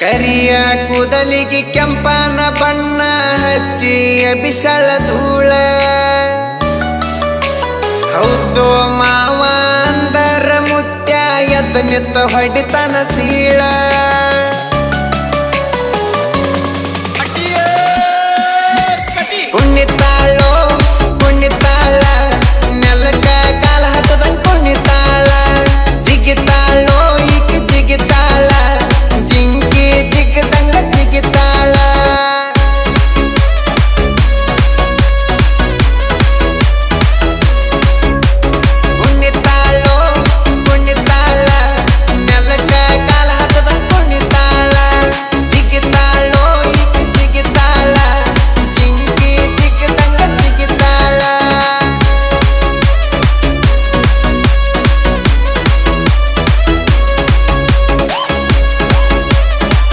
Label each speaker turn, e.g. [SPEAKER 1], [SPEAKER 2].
[SPEAKER 1] ಕರಿಯ ಕೂದಲಿಗೆ ಕೆಂಪನ ಬಣ್ಣ ಹಚ್ಚಿ ಬಿಸಳ ಧೂಳ. ಹೌದು ಮಾವ, ಅಂದರ ಮುತ್ಯ ಎದ್ದ ನಿತ್ತ ಹೊಡಿತನ ಸೀಳ.